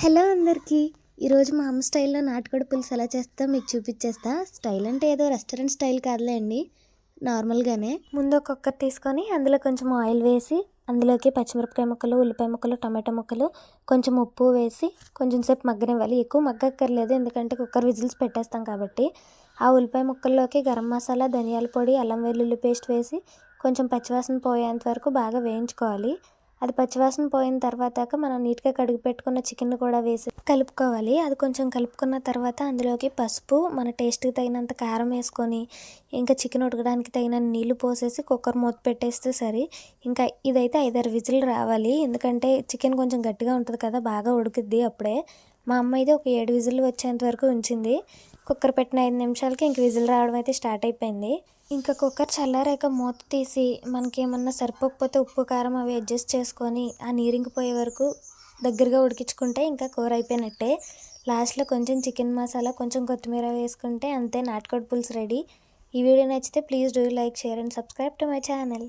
Hello అందరికీ. ఈరోజు మా అమ్మ స్టైల్లో నాటుకోడి పులుసు ఎలా చేస్తా మీకు చూపించేస్తా. స్టైల్ అంటే ఏదో రెస్టారెంట్ స్టైల్ కాదులే అండి. నార్మల్గానే. ముందు ఒక కుక్కర్ తీసుకొని అందులో కొంచెం ఆయిల్ వేసి అందులోకి పచ్చిమిరపకాయ ముక్కలు ఉల్లిపాయ ముక్కలు టమాటా ముక్కలు కొంచెం ఉప్పు వేసి కొంచెం సేపు మగ్గనివ్వాలి. ఎక్కువ మగ్గక్కర్లేదు ఎందుకంటే కుక్కర్ విజిల్స్ పెట్టేస్తాం కాబట్టి. ఆ ఉల్లిపాయ ముక్కల్లోకి గరం మసాలా ధనియాల పొడి అల్లం వెల్లుల్లి పేస్ట్ వేసి కొంచెం పచ్చివాసన పోయేంత వరకు బాగా వేయించుకోవాలి. అది పచ్చివాసన పోయిన తర్వాత మనం నీట్గా కడిగి పెట్టుకున్న చికెన్ కూడా వేసి కలుపుకోవాలి. అది కొంచెం కలుపుకున్న తర్వాత అందులోకి పసుపు మన టేస్ట్కి తగినంత కారం వేసుకొని ఇంకా చికెన్ ఉడకడానికి తగిన నీళ్ళు పోసేసి కుక్కర్ మూత పెట్టేస్తే సరి. ఇంకా ఇదైతే ఐదారు విజిల్ రావాలి. ఎందుకంటే చికెన్ కొంచెం గట్టిగా ఉంటుంది కదా బాగా ఉడుకుద్ది అప్పుడే. మా అమ్మ అయితే ఒక ఏడు విజిల్ వచ్చేంత వరకు ఉంచింది. కుక్కర్ పెట్టిన ఐదు నిమిషాలకి ఇంక విజిల్ రావడం అయితే స్టార్ట్ అయిపోయింది. ఇంకా కుక్కర్ చల్లారాక మూత తీసి మనకి ఏమన్నా సరిపోకపోతే ఉప్పు కారం అవి అడ్జస్ట్ చేసుకొని ఆ నీరింగిపోయే వరకు దగ్గరగా ఉడికించుకుంటే ఇంకా కూర అయిపోయినట్టే. లాస్ట్లో కొంచెం చికెన్ మసాలా కొంచెం కొత్తిమీర వేసుకుంటే అంతే నాటుకోడి పులుసు రెడీ. ఈ వీడియో నచ్చితే please do like share and subscribe to my channel.